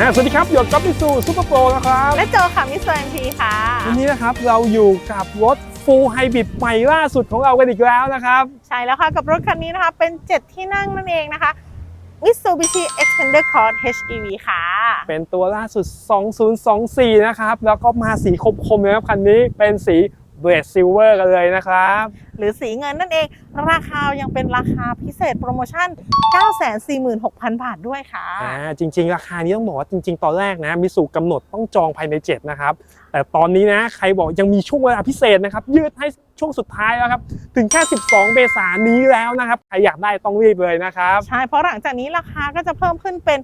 อ่าสวัสดีครับ หยดก๊อฟมิสูซูเปอร์โปรนะครับและโจค่ะมิสเตอร์เอ็มพีค่ะ วันนี้นะครับเราอยู่กับรถ Full Hybrid ใหม่ล่าสุดของเรากันอีกแล้วนะครับ ใช่แล้วค่ะ กับรถคันนี้นะคะ เป็น 7 ที่นั่งนั่นเองนะคะ Mitsubishi Xpander Cross HEV ค่ะ เป็นตัวล่าสุด 2024 นะครับ แล้วก็มาสีคมๆเลยครับคันนี้เป็นสี เบรดซิลเวอร์กันเลยนะครับ หรือสีเงินนั่นเอง ราคายังเป็นราคาพิเศษโปรโมชั่น 946,000 บาทด้วยค่ะอ่าจริง ๆ ราคานี้ต้องบอกว่าจริง ๆ ตอนแรกนะมิสูกำหนดต้องจองภายใน 7 นะครับ แต่ตอนนี้นะใครบอกยังมีช่วงเวลาพิเศษนะครับ ยืดให้ช่วงสุดท้ายแล้วครับ ถึงแค่ 12 เมษายนนี้แล้วนะครับ ใครอยากได้ต้องรีบเลยนะครับ ใช่เพราะหลังจากนี้ราคาก็จะเพิ่มขึ้นเป็น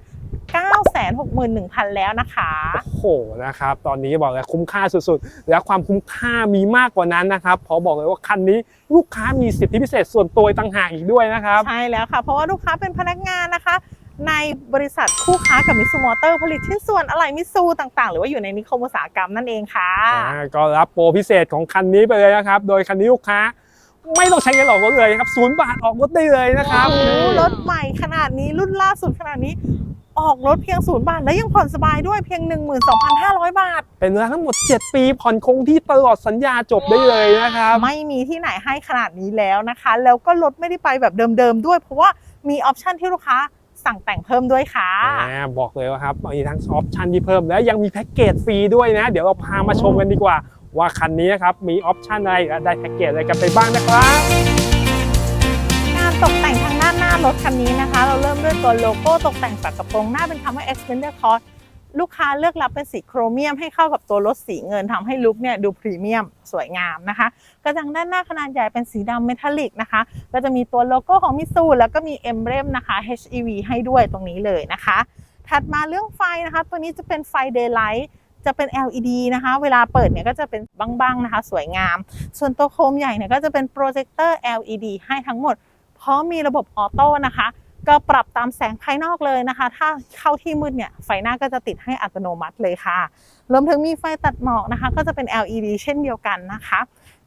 961,000 แล้วนะคะ โอ้โหนะครับ ตอนนี้บอกเลยคุ้มค่าสุดๆ และความคุ้มค่ามีมากกว่านั้นนะครับเพราะบอกเลยว่าคันนี้ลูกค้ามีสิทธิพิเศษส่วนตัวต่างหากอีกด้วยนะครับ ใช่แล้วค่ะ เพราะว่าลูกค้าเป็นพนักงานนะคะ ในบริษัทคู่ค้ากับมิตซูมอเตอร์ผลิตชิ้นส่วนอะไหล่มิตซูต่างๆ หรือว่าอยู่ในนิคมอุตสาหกรรมนั่นเองค่ะอ่าก็รับโปรพิเศษของคันนี้ไปเลยนะครับ โดยคันนี้ลูกค้าไม่ต้องใช้เงินออกรถเลยนะครับศูนย์บาทออกรถได้เลยนะครับ โอ้โหรถใหม่ขนาดนี้รุ่นล่าสุดขนาดนี้ ออกรถเพียงศูนย์บาท และยังผ่อนสบายด้วยเพียง 12,500 บาท เป็นเวลาทั้งหมด 7 ปีผ่อนคงที่ตลอดสัญญาจบได้เลยนะครับ ไม่มีที่ไหนให้ขนาดนี้แล้วนะคะ แล้วก็รถไม่ได้ไปแบบเดิมๆด้วย เพราะว่ามีออปชันที่ลูกค้าสั่งแต่งเพิ่มด้วยค่ะอ่าบอกเลยว่าครับมีทั้งออปชันที่เพิ่มแล้วยังมีแพ็กเกจฟรีด้วยนะ เดี๋ยวเราพามาชมกันดีกว่า ว่าคันนี้นะครับมีออปชันอะไรและได้แพ็กเกจอะไรกันไปบ้างนะครับงานตกแต่งทางด้ารถคันนี้นะคะ เราเริ่มด้วยตัวโลโก้ตกแต่งฝากระโปรงหน้าเป็นคำว่า Xpander Cross ลูกค้าเลือกรับเป็นสีโครเมียมให้เข้ากับตัวรถสีเงินทำให้ลุคเนี่ยดูพรีเมียมสวยงามนะคะ กระจังด้านหน้าขนาดใหญ่เป็นสีดำเมทัลลิกนะคะ ก็จะมีตัวโลโก้ของมิซูแล้วก็มีเอมเบรมนะคะ HEV ให้ด้วยตรงนี้เลยนะคะ ถัดมาเรื่องไฟนะคะ ตัวนี้จะเป็นไฟ Daylight จะเป็น LED นะคะ เวลาเปิดเนี่ยก็จะเป็นบ้างๆนะคะ สวยงาม ส่วนตัวโคมใหญ่เนี่ยก็จะเป็นโปรเจคเตอร์ LED ให้ทั้งหมด ร้อมมีระบบออโต้นะคะ ก็ปรับตามแสงภายนอกเลยนะคะ ถ้าเข้าที่มืดเนี่ยไฟหน้าก็จะติดให้อัตโนมัติเลยค่ะ รวมถึงมีไฟตัดหมอกนะคะ ก็จะเป็น LED เช่นเดียวกันนะคะ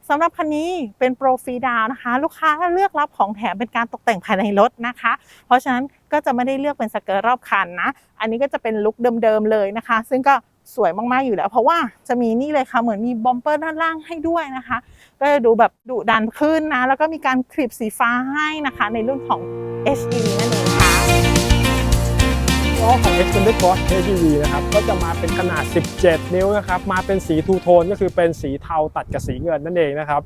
สำหรับคันนี้เป็นโปรฟรีดาวนะคะ ลูกค้าเลือกรับของแถมเป็นการตกแต่งภายในรถนะคะ เพราะฉะนั้นก็จะไม่ได้เลือกเป็นสเกิร์ตรอบคันนะ อันนี้ก็จะเป็นลุคเดิมๆเลยนะคะ ซึ่งก็ สวยมากๆอยู่แล้ว เพราะว่าจะมีนี่เลยค่ะเหมือนมีบอมเปอร์ด้านล่างให้ด้วยนะคะ ก็จะดูแบบดุดันขึ้นนะ แล้วก็มีการคลิปสีฟ้าให้นะคะ ในรุ่นของ HEV นั่นเองค่ะล้อของ Extended Cross HEV นะครับก็จะมาเป็นขนาด 17 นิ้วนะครับ มาเป็นสีทูโทนก็คือเป็นสีเทาตัดกับสีเงินนั่นเองนะครับ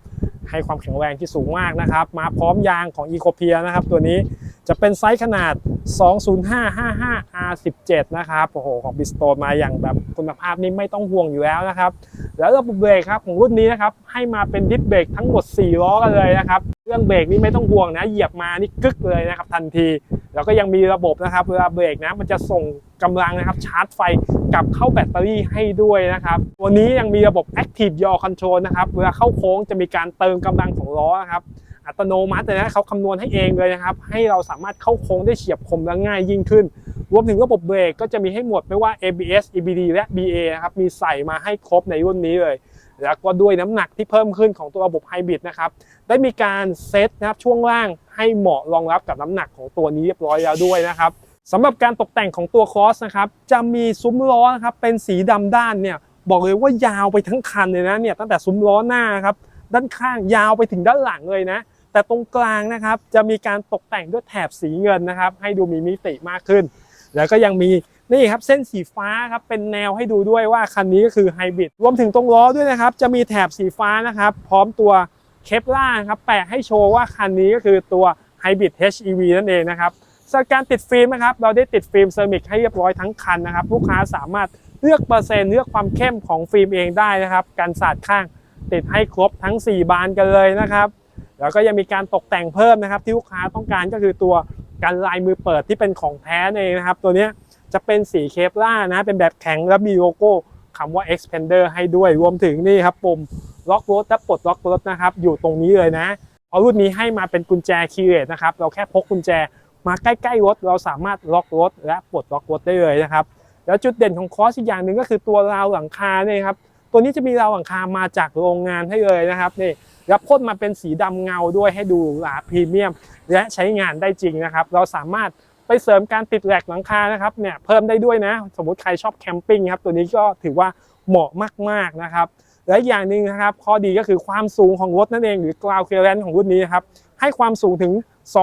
ให้ความแข็งแรงที่สูงมากนะครับ มาพร้อมยางของ e c o p i a นะครับตัวนี้จะเป็นไซส์ขนาด 20555 R17 นะครับโอ้โหของบิสโตรมาอย่างแบบคุณภาพนี่ไม่ต้องห่วงอยู่แล้วนะครับ แล้วระบบเบรกครับของรุ่นนี้นะครับให้มาเป็นดิสเบรกทั้งหมด 4 ล้อกันเลยนะครับเรื่องเบรกนี่ไม่ต้องห่วงนะเหยียบมานี่กึกเลยนะครับทันที แล้วก็ยังมีระบบนะครับเวลาเบรกนะมันจะส่งกำลังนะครับชาร์จไฟกลับเข้าแบตเตอรี่ให้ด้วยนะครับตัวนี้ยังมีระบบ Active Yaw Control นะครับเวลาเข้าโค้งจะมีการเติมกำลังของล้อนะครับอัตโนมัติเลยนะเขาคำนวณให้เองเลยนะครับ ให้เราสามารถเข้าโค้งได้เฉียบคมและง่ายยิ่งขึ้น รวมถึงระบบเบรกก็จะมีให้หมดไม่ว่า ABS EBD และ BA นะครับมีใส่มาให้ครบในรุ่นนี้เลย แล้วก็ด้วยน้ำหนักที่เพิ่มขึ้นของตัวระบบไฮบริดนะครับได้มีการเซตนะครับช่วงล่างให้เหมาะรองรับกับน้ำหนักของตัวนี้เรียบร้อยแล้วด้วยนะครับสำหรับการตกแต่งของตัวคอสนะครับจะมีซุ้มล้อนะครับเป็นสีดำด้านเนี่ยบอกเลยว่ายาวไปทั้งคันเลยนะเนี่ยตั้งแต่ซุ้มล้อหน้าครับด้านข้างยาวไปถึงด้านหลังเลยนะ แต่ตรงกลางนะครับจะมีการตกแต่งด้วยแถบสีเงินนะครับ ให้ดูมีมิติมากขึ้น แล้วก็ยังมี นี่ครับเส้นสีฟ้าครับเป็นแนวให้ดูด้วยว่าคันนี้ก็คือไฮบริดรวมถึงตรงล้อด้วยนะครับ จะมีแถบสีฟ้านะครับ พร้อมตัวเคปล่าครับแปะให้โชว์ว่าคันนี้ก็คือตัวไฮบริด HEV นั่นเองนะครับสำหรับการติดฟิล์มนะครับ เราได้ติดฟิล์มเซรามิกให้เรียบร้อยทั้งคันนะครับ ลูกค้าสามารถเลือกเปอร์เซ็นต์เลือกความเข้มของฟิล์มเองได้นะครับการสาดข้างติดให้ครบทั้ง 4 บานกันเลยนะครับ แล้วก็ยังมีการตกแต่งเพิ่มนะครับ ที่ลูกค้าต้องการก็คือตัวการลายมือเปิดที่เป็นของแท้นั่นเองนะครับ ตัวนี้ จะเป็นสีเคปล่านะ เป็นแบบแข็งและมีโลโก้คำว่า expander ให้ด้วยรวมถึงนี่ครับปุ่มล็อกรถและปลดล็อกรถนะครับ อยู่ตรงนี้เลยนะเพราะรุ่นนี้ให้มาเป็นกุญแจคีย์เลสนะครับ เราแค่พกกุญแจมาใกล้ๆรถ เราสามารถล็อกรถและปลดล็อกรถได้เลยนะครับ แล้วจุดเด่นของคอสอีกอย่างหนึ่งก็คือตัวราวหลังคาเนี่ยครับตัวนี้จะมีราวหลังคามาจากโรงงานให้เลยนะครับนี่แล้วพ่นมาเป็นสีดำเงาด้วยให้ดูหราพรีเมียม และใช้งานได้จริงนะครับ เราสามารถ ไปเสริมการติดแหลกหลังคานะครับเนี่ยเพิ่มได้ด้วยนะ สมมติใครชอบแคมปิ้งครับตัวนี้ก็ถือว่าเหมาะมากๆนะครับและอย่างหนึ่งนะครับข้อดีก็คือความสูงของรถนั่นเองหรือ ground clearance ของรุ่นนี้นะครับให้ความสูงถึง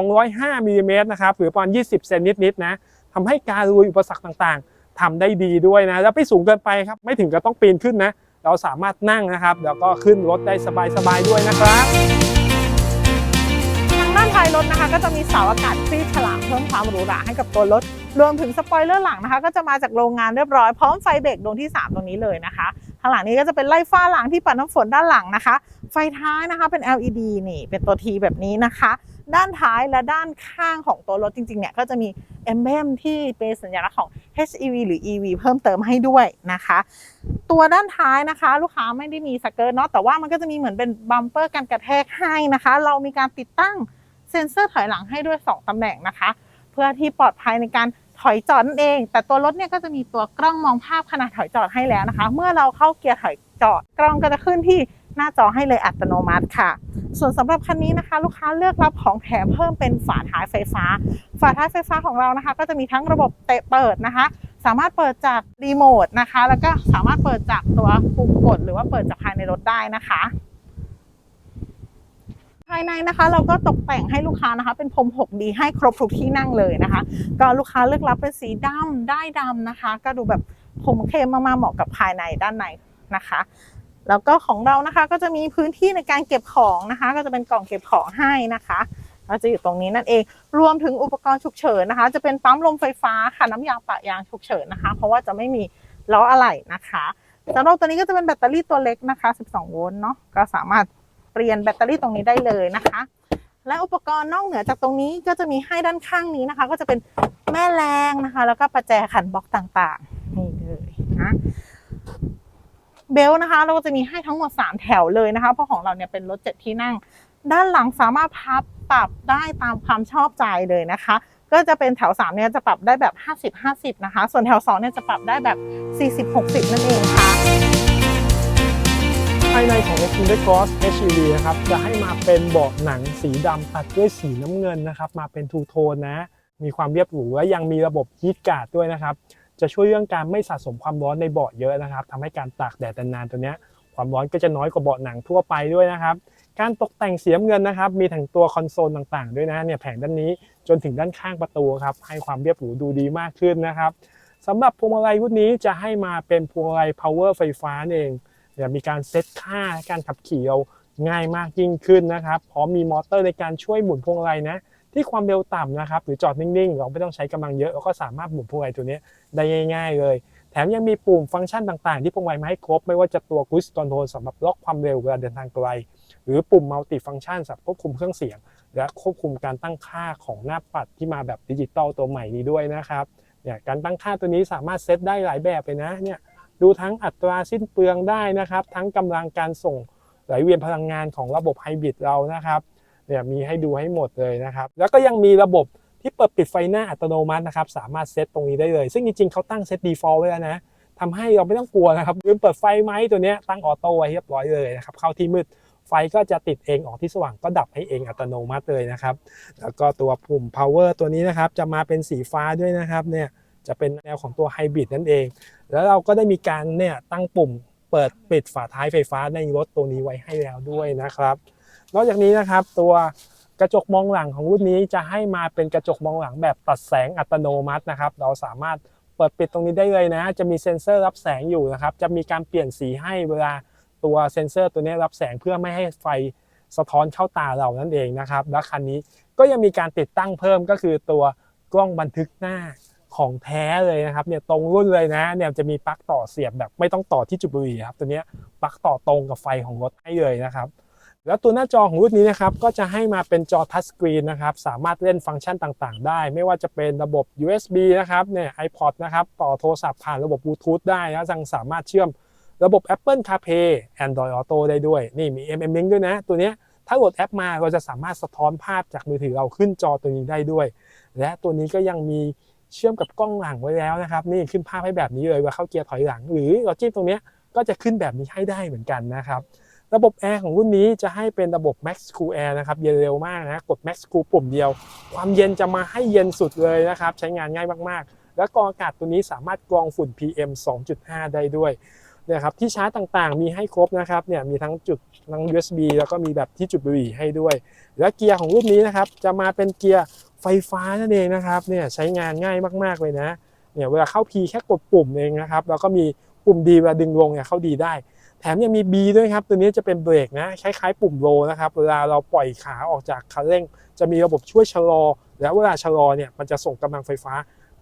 205มิลลิเมตรนะครับหรือประมาณ 20 เซนนิดๆนะทำให้การลุยอุปสรรคต่างๆทำได้ดีด้วยนะแล้วไม่สูงเกินไปครับไม่ถึงกับต้องปีนขึ้นนะเราสามารถนั่งนะครับ แล้วก็ขึ้นรถได้สบายๆด้วยนะครับางด้านท้ายรถนะคะ ก็จะมีเสาอากาศคลีบฉลามเพิ่มความหรูหราให้กับตัวรถ รวมถึงสปอยเลอร์หลังนะคะ ก็จะมาจากโรงงานเรียบร้อยพร้อมไฟเบรกดวงที่ 3 ตรงนี้เลยนะคะข้างหลังนี้ก็จะเป็นไล่ฟ้าหลังที่ปัดน้ำฝนด้านหลังนะคะ ไฟท้ายนะคะเป็น LED นี่ เป็นตัว T แบบนี้นะคะ ด้านท้ายและด้านข้างของตัวรถจริงๆเนี่ยก็จะมี e m b l e m ที่เป็นสัญลักษณ์ของ HEV หรือ EV เพิ่มเติมให้ด้วยนะคะ ตัวด้านท้ายนะคะ ลูกค้าไม่ได้มีสเกิร์ตเนาะแต่ว่ามันก็จะมีเหมือนเป็นบัมเปอร์กันกระแทกให้นะคะ เรามีการติดตั้ง เซ็นเซอร์ถอยหลังให้ด้วย 2 ตำแหน่งนะคะ เพื่อที่ปลอดภัยในการถอยจอดนั่นเอง แต่ตัวรถเนี่ยก็จะมีตัวกล้องมองภาพขณะถอยจอดให้แล้วนะคะ เมื่อเราเข้าเกียร์ถอยจอดกล้องก็จะขึ้นที่หน้าจอให้เลยอัตโนมัติค่ะ ส่วนสำหรับคันนี้นะคะ ลูกค้าเลือกรับของแถมเพิ่มเป็นฝาท้ายไฟฟ้า ฝาท้ายไฟฟ้าของเรานะคะ ก็จะมีทั้งระบบเตะเปิดนะคะ สามารถเปิดจากรีโมทนะคะ แล้วก็สามารถเปิดจากตัวปุ่มกด หรือว่าเปิดจากภายในรถได้นะคะ ภายในนะคะเราก็ตกแต่งให้ลูกค้านะคะ เป็นพรม 6D ให้ครบทุกที่นั่งเลยนะคะ ก็ลูกค้าเลือกรับเป็นสีดำได้ดำนะคะ ก็ดูแบบคมเข้มมากๆเหมาะกับภายในด้านในนะคะแล้วก็ของเรานะคะก็จะมีพื้นที่ในการเก็บของนะคะ ก็จะเป็นกล่องเก็บของให้นะคะก็จะอยู่ตรงนี้นั่นเอง รวมถึงอุปกรณ์ฉุกเฉินนะคะ จะเป็นปั๊มลมไฟฟ้าค่ะน้ำยาปะยางฉุกเฉินนะคะ เพราะว่าจะไม่มีล้ออะไหล่นะคะสำหรับตัวนี้ก็จะเป็นแบตเตอรี่ตัวเล็กนะคะ 12 โวลต์เนาะก็สามารถ เปลี่ยนแบตเตอรี่ตรงนี้ได้เลยนะคะ และอุปกรณ์นอกเหนือจากตรงนี้ก็จะมีให้ด้านข้างนี้นะคะ ก็จะเป็นแม่แรงนะคะ แล้วก็ประแจขันบล็อกต่างๆนี่เลยนะเบลต์นะคะ เราก็จะมีให้ทั้งหมด 3 แถวเลยนะคะ เพราะของเราเนี่ยเป็นรถเจ็ดที่นั่ง ด้านหลังสามารถพับปรับได้ตามความชอบใจเลยนะคะ ก็จะเป็นแถว3เนี่ยจะปรับได้แบบ 50 50 นะคะ ส่วนแถว2เนี่ยจะปรับได้แบบ 40 60 นั่นเองค่ะ ภายในของ Extended Cross HEV นะครับจะให้มาเป็นเบาะหนังสีดำตัดด้วยสีน้ำเงินนะครับ มาเป็นทูโทนนะ มีความเรียบหรูและยังมีระบบฮีทการ์ดด้วยนะครับ จะช่วยเรื่องการไม่สะสมความร้อนในเบาะเยอะนะครับทำให้การตากแดดนานๆตัวเนี้ยความร้อนก็จะน้อยกว่าเบาะหนังทั่วไปด้วยนะครับ การตกแต่งเสีน้ำเงินนะครับ มีทั้งตัวคอนโซลต่างๆ ด้วยนะเนี่ยแผงด้านนี้จนถึงด้านข้างประตูครับให้ความเรียบหรูดูดีมากขึ้นนะครับสำหรับพวงมาลัยรุ่นนี้จะให้มาเป็นพวงมาลัย power ไฟฟ้าเอง เนี่ยมีการเซตค่าการขับขี่เราง่ายมากยิ่งขึ้นนะครับ พร้อมมีมอเตอร์ในการช่วยหมุนพวงมาลัยนะ ที่ความเร็วต่ำนะครับ หรือจอดนิ่งๆ เราไม่ต้องใช้กำลังเยอะเราก็สามารถหมุนพวงมาลัยตัวนี้ได้ง่าย ๆ เลย แถมยังมีปุ่มฟังก์ชันต่างๆ ที่พวงมาลัยมาให้ครบ ไม่ว่าจะตัว Cruise Control สำหรับล็อกความเร็วเวลาเดินทางไกล หรือปุ่ม Multi Function สำหรับควบคุมเครื่องเสียง และควบคุมการตั้งค่าของหน้าปัดที่มาแบบดิจิตอลตัวใหม่นี้ด้วยนะครับเนี่ยการตั้งค่าตัวนี้สามารถเซตได้หลายแบบเลยนะเนี่ย ดูทั้งอัตราสิ้นเปลืองได้นะครับ ทั้งกำลังการส่งไหลเวียนพลังงานของระบบไฮบริดเรานะครับเนี่ยมีให้ดูให้หมดเลยนะครับ แล้วก็ยังมีระบบที่เปิดปิดไฟหน้าอัตโนมัตินะครับ สามารถเซตตรงนี้ได้เลย ซึ่งจริงๆเขาตั้งเซต default ไว้แล้วนะทำให้เราไม่ต้องกลัวนะครับลืมเปิดไฟไหมตัวนี้ตั้งออโต้ไว้เรียบร้อยเลยนะครับ เข้าที่มืดไฟก็จะติดเองออกที่สว่างก็ดับให้เองอัตโนมัติเลยนะครับ แล้วก็ตัวปุ่ม power ตัวนี้นะครับ จะมาเป็นสีฟ้าด้วยนะครับเนี่ย จะเป็นแนวของตัวไฮบริดนั่นเอง แล้วเราก็ได้มีการเนี่ยตั้งปุ่มเปิดปิดฝาท้ายไฟฟ้าในรถตัวนี้ไว้ให้แล้วด้วยนะครับ นอกจากนี้นะครับตัวกระจกมองหลังของรุ่นนี้จะให้มาเป็นกระจกมองหลังแบบตัดแสงอัตโนมัตินะครับ เราสามารถเปิดปิดตรงนี้ได้เลยนะ จะมีเซ็นเซอร์รับแสงอยู่นะครับ จะมีการเปลี่ยนสีให้เวลาตัวเซ็นเซอร์ตัวนี้รับแสงเพื่อไม่ให้ไฟสะท้อนเข้าตาเรานั่นเองนะครับ และคันนี้ก็ยังมีการติดตั้งเพิ่มก็คือตัวกล้องบันทึกหน้า ของแท้เลยนะครับเนี่ยตรงรุ่นเลยนะเนี่ยจะมีปลั๊กต่อเสียบแบบไม่ต้องต่อที่จุดบุหรี่ครับตัวนี้ปลั๊กต่อตรงกับไฟของรถให้เลยนะครับแล้วตัวหน้าจอของรุ่นนี้นะครับก็จะให้มาเป็นจอทัชสกรีนนะครับสามารถเล่นฟังก์ชันต่างๆ ได้ ไม่ว่าจะเป็นระบบ USB นะครับเนี่ย iPod นะครับต่อโทรศัพท์ผ่านระบบ Bluetooth ได้นะยังสามารถเชื่อมระบบ Apple CarPlay Android Auto ได้ด้วย นี่มี MM Link ด้วยนะ ตัวนี้ถ้าโหลดแอปมาเราจะสามารถสะท้อนภาพจากมือถือเราขึ้นจอตัวนี้ได้ด้วย และตัวนี้ก็ยังมี เชื่อมกับกล้องหลังไว้แล้วนะครับ นี่ขึ้นภาพให้แบบนี้เลยว่าเข้าเกียร์ถอยหลัง หรือเราจิ้มตรงนี้ก็จะขึ้นแบบนี้ให้ได้เหมือนกันนะครับระบบแอร์ของรุ่นนี้จะให้เป็นระบบ Max Cool Air นะครับ เย็นเร็วมากนะ กด Max Cool ปุ่มเดียว ความเย็นจะมาให้เย็นสุดเลยนะครับ ใช้งานง่ายมากๆ แล้วกรองอากาศตัวนี้สามารถกรองฝุ่น PM 2.5 ได้ด้วยเนี่ยครับที่ชาร์จต่างๆ มีให้ครบนะครับเนี่ยมีทั้งจุดทั้ง USB แล้วก็มีแบบที่จุดบุหรี่ให้ด้วย และเกียร์ของรุ่นนี้นะครับจะมาเป็นเกียร์ ไฟฟ้านั่นเองนะครับเนี่ยใช้งานง่ายมากๆเลยนะเนี่ยเวลาเข้า P แค่กดปุ่มเองนะครับแล้วก็มีปุ่มดีเวลาดึงลงเนี่ยเข้าดีได้ แถมยังมี B ด้วยครับ ตัวนี้จะเป็นเบรกนะคล้ายๆปุ่มโลนะครับ เวลาเราปล่อยขาออกจากคันเร่ง จะมีระบบช่วยชะลอ แล้วเวลาชะลอเนี่ยมันจะส่งกำลังไฟฟ้า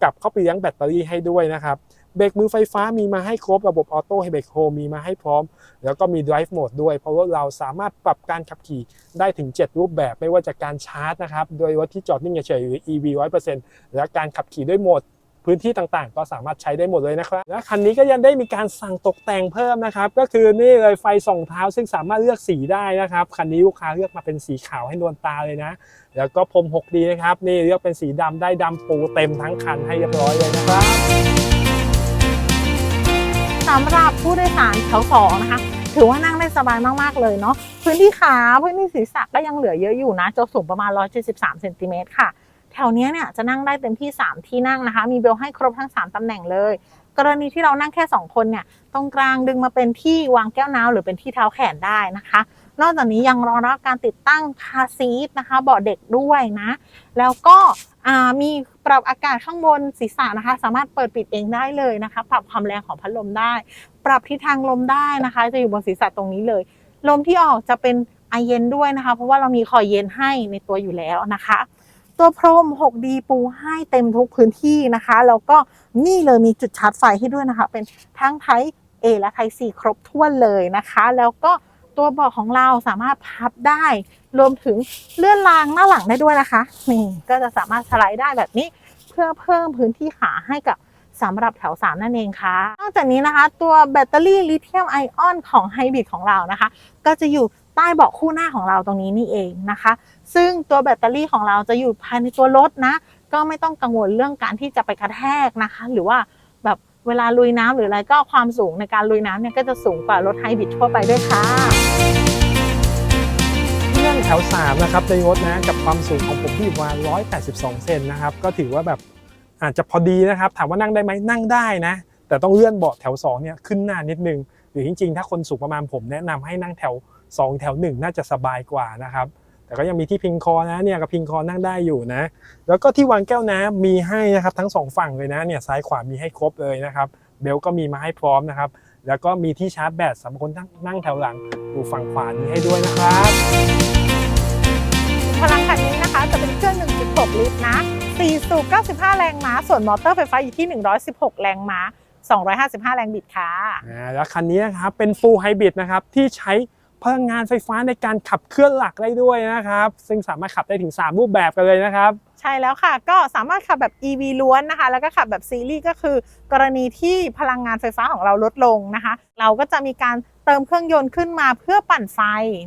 กลับเข้าไปเลี้ยงแบตเตอรี่ให้ด้วยนะครับ เบรกมือไฟฟ้ามีมาให้ครบระบบออโต้เบรกโฮมีมาให้พร้อม แล้วก็มี drive mode ด้วย เพราะว่าเราสามารถปรับการขับขี่ได้ถึง 7 รูปแบบไม่ว่าจะการชาร์จนะครับ โดยรถที่จอดนิ่งเฉยหรือ EV 100%และการขับขี่ด้วยโหมดพื้นที่ต่างๆ ก็สามารถใช้ได้หมดเลยนะครับ และคันนี้ก็ยังได้มีการสั่งตกแต่งเพิ่มนะครับ ก็คือนี่เลยไฟส่องเท้าซึ่งสามารถเลือกสีได้นะครับ คันนี้ลูกค้าเลือกมาเป็นสีขาวให้นวลตาเลยนะ แล้วก็พรม 6D นะครับ นี่เลือกเป็นสีดำได้ดำปูเต็มทั้งคันให้เรียบร้อยเลยนะครับ สำหรับผู้โดยสารแถวสองนะคะ ถือว่านั่งได้สบายมากๆเลยเนาะพื้นที่ขาพื้นที่ศีรษะก็ยังเหลือเยอะอยู่นะจะสูงประมาณ 173เซนติเมตรค่ะ แถวเนี้ยเนี่ยจะนั่งได้เต็มที่ 3 ที่นั่งนะคะ มีเบลให้ครบทั้ง 3ตำแหน่งเลย กรณีที่เรานั่งแค่ 2 คนเนี่ยตรงกลางดึงมาเป็นที่วางแก้วน้ำหรือเป็นที่เท้าแขนได้นะคะ นอกจากนี้ยังรอรับการติดตั้งคาซีทนะคะเบาะเด็กด้วยนะ แล้วก็มีปรับอากาศข้างบนศีรษะนะคะ สามารถเปิดปิดเองได้เลยนะคะ ปรับความแรงของพัดลมได้ ปรับทิศทางลมได้นะคะ จะอยู่บนศีรษะตรงนี้เลย ลมที่ออกจะเป็นไอเย็นด้วยนะคะ เพราะว่าเรามีคอยเย็นให้ในตัวอยู่แล้วนะคะ ตัวพรม 6D ปูให้เต็มทุกพื้นที่นะคะ แล้วก็นี่เลยมีจุดชาร์จไฟให้ด้วยนะคะ เป็นทั้งไทป์ A และไทป์ C ครบถ้วนเลยนะคะ แล้วก็ ตัวเบาะของเราสามารถพับได้ รวมถึงเลื่อนรางหน้าหลังได้ด้วยนะคะ นี่ก็จะสามารถสไลด์ได้แบบนี้ เพื่อเพิ่มพื้นที่ขาให้กับสำหรับแถว 3 นั่นเองค่ะ นอกจากนี้นะคะ ตัวแบตเตอรี่ลิเธียมไอออนของไฮบริดของเรานะคะ ก็จะอยู่ใต้เบาะคู่หน้าของเราตรงนี้นี่เองนะคะ ซึ่งตัวแบตเตอรี่ของเราจะอยู่ภายในตัวรถนะ ก็ไม่ต้องกังวลเรื่องการที่จะไปกระแทกนะคะ หรือว่า เวลาลุยน้ำหรืออะไรก็ความสูงในการลุยน้ำเนี่ยก็จะสูงกว่ารถไฮบริดทั่วไปด้วยค่ะที่นั่งแถว3นะครับในรถนะกับความสูงของผมที่อยู่ประมาณ182 เซนนะครับก็ถือว่าแบบอาจจะพอดีนะครับถามว่านั่งได้ไหมนั่งได้นะ แต่ต้องเลื่อนเบาะแถว2เนี่ยขึ้นหน้านิดนึงหรือจริงๆ ถ้าคนสูงประมาณผมแนะนำให้นั่งแถว 2 แถว 1 น่าจะสบายกว่านะครับ แต่ก็ยังมีที่พิงคอนะเนี่ยกับพิงคอนั่งได้อยู่นะ แล้วก็ที่วางแก้วน้ำมีให้นะครับทั้งสองฝั่งเลยนะเนี่ยซ้ายขวามีให้ครบเลยนะครับ เบลก็มีมาให้พร้อมนะครับ แล้วก็มีที่ชาร์จแบตสำหรับคนนั่งแถวหลังอยู่ฝั่งขวานี้ให้ด้วยนะครับ พลังคันนี้นะคะจะเป็นเครื่อง 1.6 ลิตรนะ4สูบ95 แรงม้า ส่วนมอเตอร์ไฟฟ้าอยู่ที่ 116 แรงม้า 255 แรงบิดค่ะอ่าแล้วคันนี้นะครับเป็น Full Hybrid นะครับที่ใช้ พลังงานไฟฟ้าในการขับเคลื่อนหลักได้ด้วยนะครับ ซึ่งสามารถขับได้ถึง 3 รูปแบบกันเลยนะครับ ใช่แล้วค่ะ ก็สามารถขับแบบ EV ล้วนนะคะ แล้วก็ขับแบบซีรีส์ก็คือ กรณีที่พลังงานไฟฟ้าของเราลดลงนะคะ เราก็จะมีการเติมเครื่องยนต์ขึ้นมาเพื่อปั่นไฟ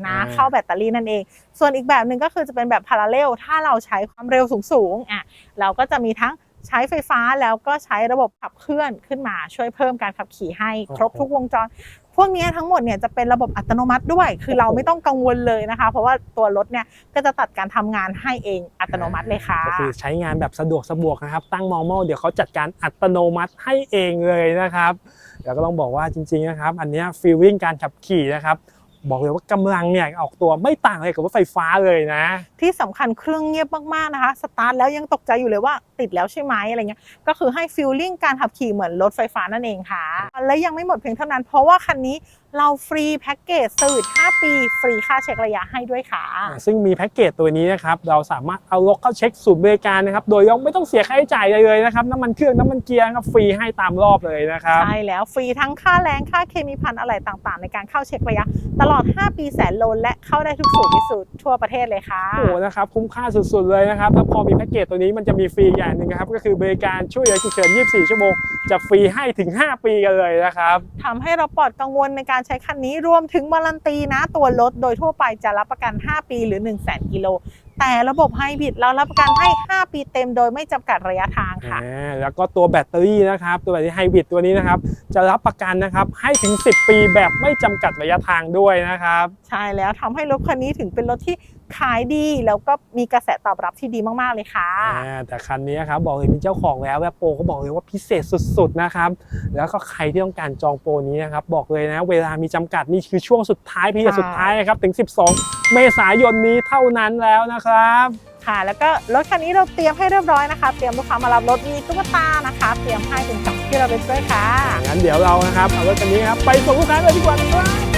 นะอ่าเข้าแบตเตอรี่นั่นเอง ส่วนอีกแบบหนึ่งก็คือจะเป็นแบบพาราเลลถ้าเราใช้ความเร็วสูงๆอะเราก็จะมีทั้งใช้ไฟฟ้าแล้วก็ใช้ระบบขับเคลื่อนขึ้นมาช่วยเพิ่มการขับขี่ให้ครบทุกวงจร พวกนี้ทั้งหมดเนี่ยจะเป็นระบบอัตโนมัติด้วย คือเราไม่ต้องกังวลเลยนะคะ เพราะว่าตัวรถเนี่ยก็จะตัดการทำงานให้เองอัตโนมัติเลยค่ะก็คือใช้งานแบบสะดวกสะบวกนะครับ ตั้ง normal เดี๋ยวเขาจัดการอัตโนมัติให้เองเลยนะครับแล้วก็ต้องบอกว่าจริงๆนะครับ อันเนี้ย feeling การขับขี่นะครับบอกเลยว่ากำลังเนี่ยออกตัวไม่ต่างอะไรกับรถไฟฟ้าเลยนะ ที่สำคัญเครื่องเงียบมากๆนะคะ สตาร์ทแล้วยังตกใจอยู่เลยว่าติดแล้วใช่ไหมอะไรเงี้ยก็คือให้ฟีลลิ่งการขับขี่เหมือนรถไฟฟ้านั่นเองค่ะ และยังไม่หมดเพียงเท่านั้น เพราะว่าคันนี้เราฟรีแพ็กเกจสื่อ5ปี ฟรีค่าเช็คระยะให้ด้วยค่ะอ่าซึ่งมีแพ็กเกจตัวนี้นะครับ เราสามารถเอารถเข้าเช็คศูนย์บริการนะครับ โดยไม่ต้องเสียค่าใช้จ่ายอะไรเลยนะครับ น้ำมันเครื่องน้ำมันเกียร์ครับฟรีให้ตามรอบเลยนะครับ ใช่แล้วฟรีทั้งค่าแรงค่าเคมีพันอะไรต่างๆ ในการเข้าเช็คระยะ ตลอด 5 ปีแสนโลและเข้าได้ทุกศูนย์พิสูจน์ทั่วประเทศเลยค่ะ โอ้โหนะครับคุ้มค่าสุดๆเลยนะครับ แล้วพอมีแพ็กเกจตัวนี้มันจะมีฟรีอย่างหนึ่งนะครับก็คือบริการช่วยเหลือฉุกเฉิน 24 ชั่วโมง จะฟรีให้ถึง 5 ปีกันเลยนะครับทำให้เราปลอดกังวลในการใช้คันนี้รวมถึงวารันตีนะตัวรถโดยทั่วไปจะรับประกัน 5 ปีหรือ 1 0 0 0 0 0กิโลแต่ระบบไฮบริดเรารับประกันให้ 5 ปีเต็มโดยไม่จำกัดระยะทางค่ะอ่าแล้วก็ตัวแบตเตอรี่นะครับ ตัวแบตเตอรี่ไฮบริดตัวนี้นะครับ จะรับประกันนะครับให้ถึง 10 ปีแบบไม่จำกัดระยะทางด้วยนะครับ ใช่แล้วทำให้รถคันนี้ถึงเป็นรถที่ ขายดีแล้วก็มีกระแสตอบรับที่ดีมากๆเลยค่ะอ่าแต่คันนี้ครับบอกเลยมีเจ้าของแล้วแวบโปรก็บอกเลยว่าพิเศษสุดๆนะครับแล้วก็ใครที่ต้องการจองโปรนี้นะครับบอกเลยนะ เวลามีจำกัดนี่คือช่วงสุดท้ายพีเรียดสุดท้ายนะครับถึง 12 เมษายนนี้เท่านั้นแล้วนะครับค่ะแล้วก็รถคันนี้เราเตรียมให้เรียบร้อยนะคะ เตรียมลูกค้ามารับรถมีตุ๊กตานะคะ เตรียมให้เป็นของที่เราเป็นด้วยค่ะงั้นเดี๋ยวเรานะครับเอารถคันนี้ครับไปส่งลูกค้าเลยดีกว่านะครับ